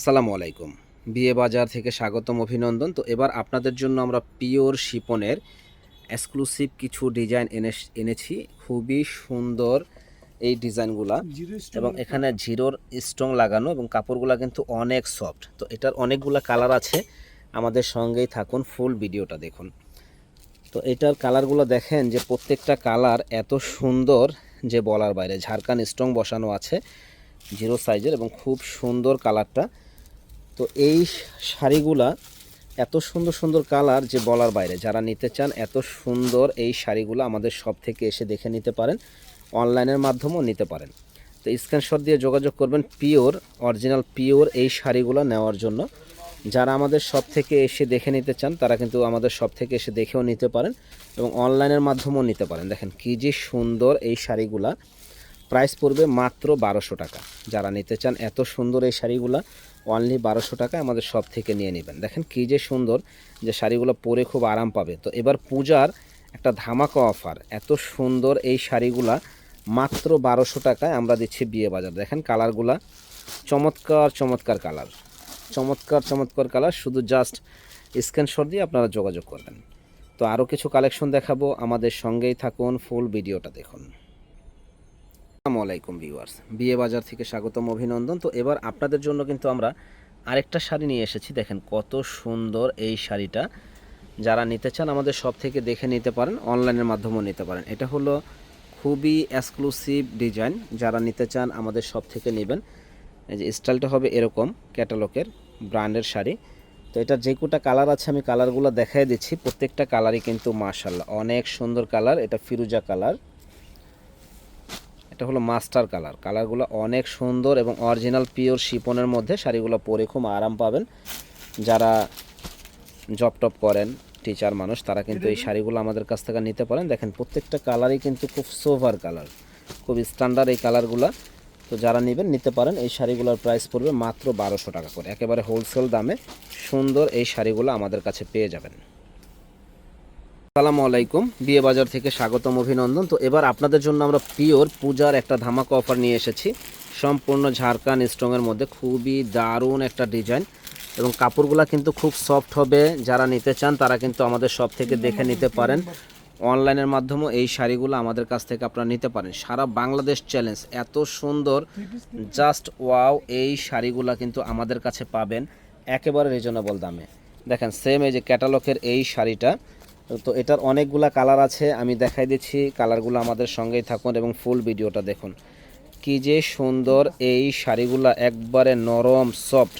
আসসালামু আলাইকুম। বিয়ে বাজার থেকে স্বাগতম অভিনন্দন। তো এবার আপনাদের জন্য আমরা পিওর শিপনের এক্সক্লুসিভ কিছু ডিজাইন এনে এনেছি। খুবই সুন্দর এই ডিজাইনগুলা এবং এখানে জিরোর স্ট্রং লাগানো এবং কাপড়গুলা কিন্তু অনেক সফট তো এটার অনেকগুলা কালার আছে। আমাদের সঙ্গেই থাকুন ফুল ভিডিওটা দেখুন। তো এটার কালারগুলো দেখেন যে প্রত্যেকটা কালার এত সুন্দর যে বলার বাইরে। ঝাড়খান স্ট্রং বসানো আছে জিরো সাইজের এবং খুব সুন্দর কালারটা তো এই শাড়িগুলা এত সুন্দর সুন্দর কালার যে বলার বাইরে। যারা নিতে চান, এত সুন্দর এই শাড়িগুলো আমাদের সব থেকে এসে দেখে নিতে পারেন। অনলাইনের মাধ্যমেও নিতে পারেন। তো স্ক্রিনশট দিয়ে যোগাযোগ করবেন পিওর অরিজিনাল পিওর এই শাড়িগুলো নেওয়ার জন্য। যারা আমাদের সব থেকে এসে দেখে নিতে চান, তারা কিন্তু আমাদের সব থেকে এসে দেখেও নিতে পারেন এবং অনলাইনের মাধ্যমেও নিতে পারেন। দেখেন কী যে সুন্দর এই শাড়িগুলা। প্রাইস পড়বে মাত্র বারোশো টাকা। যারা নিতে চান, এত সুন্দর এই শাড়িগুলা। অনলি বারোশো টাকা আমাদের সব থেকে নিয়ে নেবেন। দেখেন কী যে সুন্দর যে শাড়িগুলো পরে খুব আরাম পাবে। তো এবার পূজার একটা ধামাকা অফার এত সুন্দর এই শাড়িগুলা মাত্র বারোশো টাকায় আমরা দিচ্ছি বিয়ে বাজার। দেখেন কালারগুলা চমৎকার চমৎকার কালার। চমৎকার চমৎকার কালার, শুধু জাস্ট স্ক্রিনশট দিয়ে আপনারা যোগাযোগ করবেন। তো আরও কিছু কালেকশন দেখাবো, আমাদের সঙ্গেই থাকুন ফুল ভিডিওটা দেখুন। আসসালামু আলাইকুম ভিউয়ার্স। বিয়ে বাজার থেকে স্বাগতম অভিনন্দন। তো এবার আপনাদের জন্য কিন্তু আমরা আরেকটা শাড়ি নিয়ে এসেছি। দেখেন কত সুন্দর এই শাড়িটা। যারা নিতে চান আমাদের সব থেকে দেখে নিতে পারেন অনলাইনের মাধ্যমেও নিতে পারেন। এটা হলো খুবই এক্সক্লুসিভ ডিজাইন যারা নিতে চান আমাদের সব থেকে নেবেন। এই যে স্টাইলটা হবে এরকম ক্যাটালগের ব্র্যান্ডের শাড়ি। তো এটা যে কোটা কালার আছে, আমি কালারগুলো দেখাই দিচ্ছি। প্রত্যেকটা কালারই কিন্তু মাশাল্লাহ অনেক সুন্দর কালার এটা ফিরুজা কালার এটা হলো মাস্টার কালার। কালারগুলো অনেক সুন্দর এবং অরিজিনাল পিওর শিপনের মধ্যে শাড়িগুলো পরে খুব আরাম পাবেন। যারা জব টপ করেন, টিচার মানুষ, তারা কিন্তু এই শাড়িগুলো আমাদের কাছ থেকে নিতে পারেন। দেখেন, প্রত্যেকটা কালারই কিন্তু খুব সোভার কালার খুব স্ট্যান্ডার্ড এই কালারগুলো। তো যারা নেবেন, নিতে পারেন। এই শাড়িগুলোর প্রাইস পড়বে মাত্র বারোশো টাকা করে। একেবারে হোলসেল দামে সুন্দর এই শাড়িগুলো আমাদের কাছে পেয়ে যাবেন। আসসালামু আলাইকুম। বিয়ে বাজার থেকে স্বাগতম অভিনন্দন। তো এবার আপনাদের জন্য আমরা পিওর পূজার একটা ধামাকা অফার নিয়ে এসেছি। সম্পূর্ণ ঝাড়খান স্ট্রংয়ের মধ্যে খুবই দারুণ একটা ডিজাইন এবং কাপড়গুলো কিন্তু খুব সফট হবে। যারা নিতে চান তারা কিন্তু আমাদের সব থেকে দেখে নিতে পারেন। অনলাইনের মাধ্যমেও এই শাড়িগুলো আমাদের কাছ থেকে আপনারা নিতে পারেন। সারা বাংলাদেশ চ্যালেঞ্জ এত সুন্দর। জাস্ট ওয়াও এই শাড়িগুলো কিন্তু আমাদের কাছে পাবেন। একেবারে রিজনেবল দামে। দেখেন সেম এই যে ক্যাটালগের এই শাড়িটা। তো এটার অনেকগুলা কালার আছে, আমি দেখাই দিচ্ছি কালারগুলো আমাদের সঙ্গেই থাকুন এবং ফুল ভিডিওটা দেখুন। কি যে সুন্দর এই শাড়িগুলো একবারে নরম সফট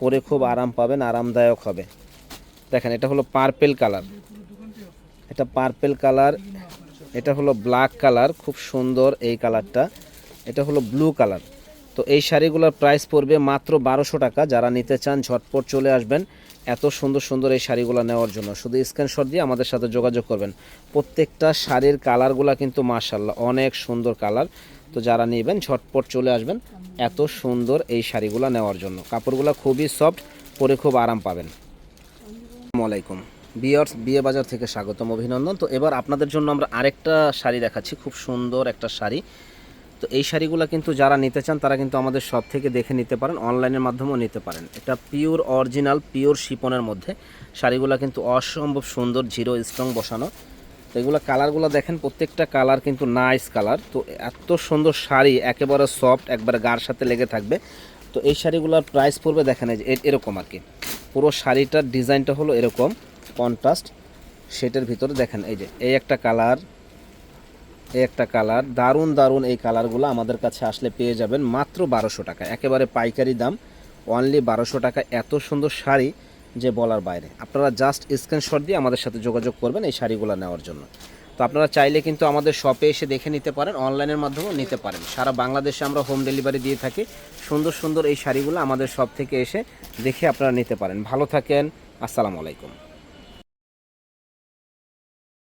পরে খুব আরাম পাবেন, আরামদায়ক হবে। দেখেন, এটা হলো পার্পেল কালার এটা পার্পেল কালার এটা হলো ব্ল্যাক কালার খুব সুন্দর এই কালারটা এটা হলো ব্লু কালার তো এই শাড়িগুলোর প্রাইস পড়বে মাত্র বারোশো টাকা, যারা নিতে চান ঝটপট চলে আসবেন। এত সুন্দর সুন্দর এই শাড়িগুলো নেওয়ার জন্য। শুধু স্ক্রিনশট দিয়ে আমাদের সাথে যোগাযোগ করবেন। প্রত্যেকটা শাড়ির কালারগুলো কিন্তু মার্শাল্লাহ অনেক সুন্দর কালার। তো যারা নেবেন, ঝটপট চলে আসবেন এত সুন্দর এই শাড়িগুলো নেওয়ার জন্য। কাপড়গুলো খুবই সফট পরে খুব আরাম পাবেন। আলাইকুম। বিয়ার্স, বিয়ে বাজার থেকে স্বাগতম, অভিনন্দন। তো এবার আপনাদের জন্য আমরা আরেকটা শাড়ি দেখাচ্ছি। খুব সুন্দর একটা শাড়ি। তো এই শাড়িগুলো কিন্তু যারা নিতে চান, তারা কিন্তু আমাদের সব থেকে দেখে নিতে পারেন অনলাইনের মাধ্যমেও নিতে পারেন। এটা পিওর অরিজিনাল পিওর শিপনের মধ্যে। শাড়িগুলো কিন্তু অসম্ভব সুন্দর জিরো স্ট্রং বসানো। তো এগুলো কালারগুলো দেখেন, প্রত্যেকটা কালার কিন্তু নাইস কালার তো এত সুন্দর শাড়ি, একেবারে সফট একবারে গার সাথে লেগে থাকবে। তো এই শাড়িগুলোর প্রাইস পড়বে, দেখেন এই যে এরকম আর কি। পুরো শাড়িটার ডিজাইনটা হলো এরকম কন্ট্রাস্ট সেটার ভিতরে। দেখেন এই যে, এই একটা কালার একটা কালার। দারুণ দারুণ এই কালারগুলো আমাদের কাছে আসলে পেয়ে যাবেন মাত্র বারোশো টাকা। একেবারে পাইকারি দাম অনলি বারোশো টাকা। এত সুন্দর শাড়ি যে বলার বাইরে। আপনারা জাস্ট স্ক্রিনশট দিয়ে আমাদের সাথে যোগাযোগ করবেন এই শাড়িগুলো নেওয়ার জন্য। তো আপনারা চাইলে কিন্তু আমাদের শপে এসে দেখে নিতে পারেন অনলাইনের মাধ্যমেও নিতে পারেন। সারা বাংলাদেশে আমরা হোম ডেলিভারি দিয়ে থাকি। সুন্দর সুন্দর এই শাড়িগুলো আমাদের শপ থেকে এসে দেখে আপনারা নিতে পারেন। ভালো থাকেন, আসসালামু আলাইকুম।